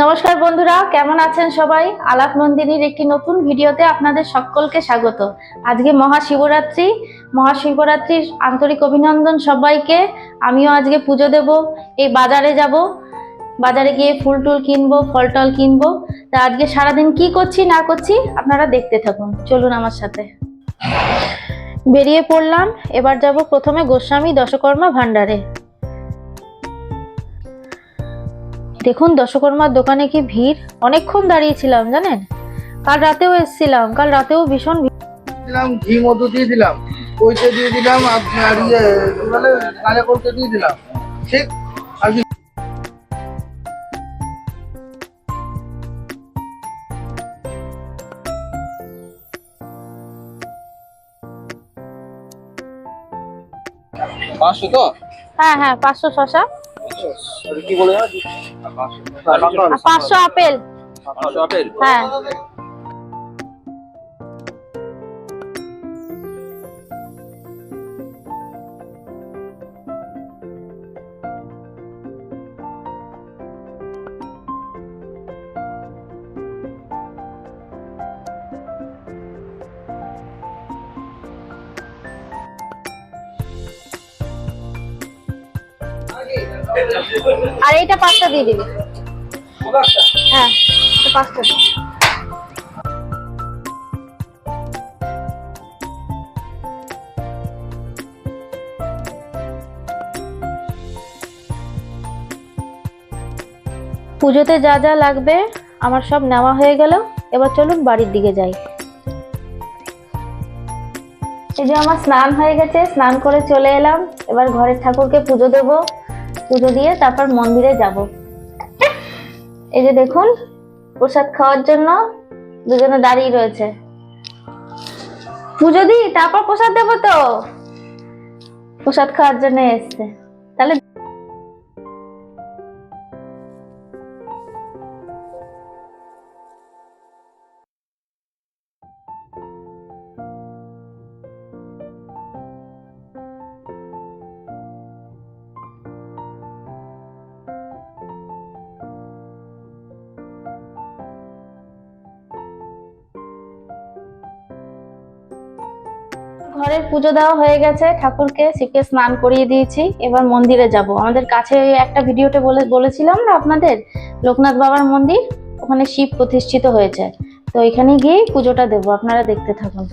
নমস্কার বন্ধুরা, কেমন আছেন সবাই? আলাপ নন্দিনীর একটি নতুন ভিডিওতে আপনাদের সকলকে স্বাগত। আজকে মহাশিবরাত্রি। মহাশিবরাত্রির আন্তরিক অভিনন্দন সবাইকে। আমিও আজকে পুজো দেব। এই বাজারে যাব। বাজারে গিয়ে ফুল টুল কিনবো, ফল টল কিনবো। তা আজকে সারাদিন কি করছি, না করছি, আপনারা দেখতে থাকুন। চলুন আমার সাথে। বেরিয়ে পড়লাম। এবার যাব প্রথমে গোস্বামী দশকর্মা ভান্ডারে দেখুন দশকর্মার দোকানে কি ভিড়? অনেকক্ষণ দাঁড়িয়েছিলাম জানেন? কাল রাতেও এসেছিলাম কাল রাতেও ভীষণ ভিড়। দিলাম ঘি মধু দিয়ে দিলাম দিয়ে দিলাম আপনার ইয়ে বলে কালে করতে দিয়ে দিলাম। ঠিক আর পাঁচশো তো? হ্যাঁ হ্যাঁ পাঁচশো শশা। কি বলে পাঁচশো আপেল। পাঁচশো আপেল। হ্যাঁ। আর এইটা পাঁচটা দিয়ে দিবি। হ্যাঁ পাঁচটা। পুজোতে যা যা লাগবে আমার সব নেওয়া হয়ে গেল। এবার চলুন বাড়ির দিকে যাই। এই যে আমার স্নান হয়ে গেছে, স্নান করে চলে এলাম। এবার ঘরের ঠাকুরকে পুজো দেব। পুজো দিয়ে তারপর মন্দিরে যাব। এই যে দেখুন, প্রসাদ খাওয়ার জন্য দুজনে দাঁড়িয়ে রয়েছে। পুজো দিই, তারপর প্রসাদ দেবো তো। প্রসাদ খাওয়ার জন্য এসছে। ঘরের পুজো দেওয়া হয়ে গেছে। ঠাকুরকে শিখে স্নান করিয়ে দিয়েছি। এবার মন্দিরে যাব। আমাদের কাছে একটা ভিডিওতে বলে, বলেছিলাম না আপনাদের? লোকনাথ বাবার মন্দির? ওখানে শিব প্রতিষ্ঠিত হয়েছে। তো এখানে গিয়ে পুজোটা দেবো। আপনারা দেখতে থাকুন।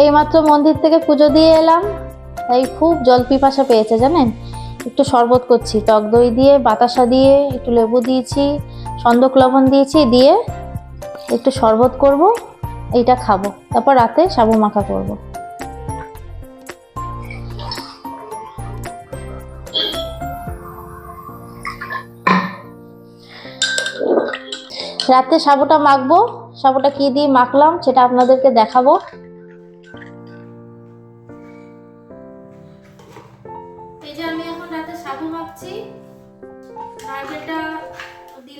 এইমাত্র মন্দির থেকে পুজো দিয়ে এলাম। তাই খুব জল পিপাসা পেয়েছে, জানেন? একটু শরবত করছি, টক দই দিয়ে, বাতাসা দিয়ে, একটু লেবু দিয়েছি, সন্দক লবণ দিয়েছি, দিয়ে একটু শরবত করব, এইটা খাব। তারপর রাতে সাবু মাখা করব। রাতে সাবুটা মাখবো। সাবুটা কি দিয়ে মাখলাম, সেটা আপনাদেরকে দেখাবো।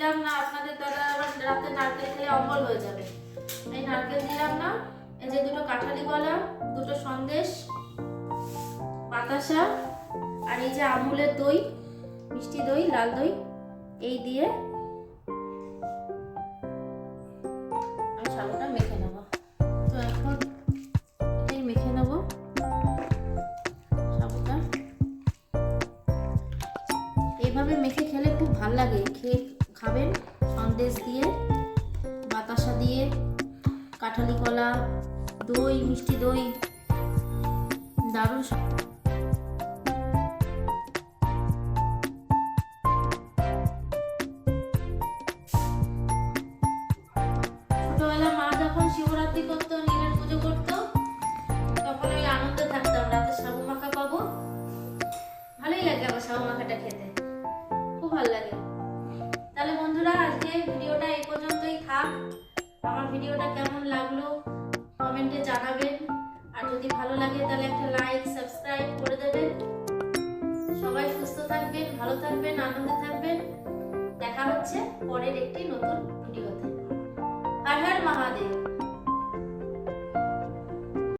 দিলাম না, আপনাদের দাদা আবার রাতে নারকেল খেলে অম্বল হয়ে যাবে। এই নারকেল দিলাম না, এই যে দুটো কাঁঠালি কলা, দুটো সন্দেশ, বাতাসা, আর এই যে আমুলের দই, মিষ্টি দই, লাল দই, এই দিয়ে কলা দই মিষ্টি দই দারুণ আনন্দে থাকবেন দেখা হচ্ছে পরের একটি নতুন ভিডিওতে। হর হর মহাদেব।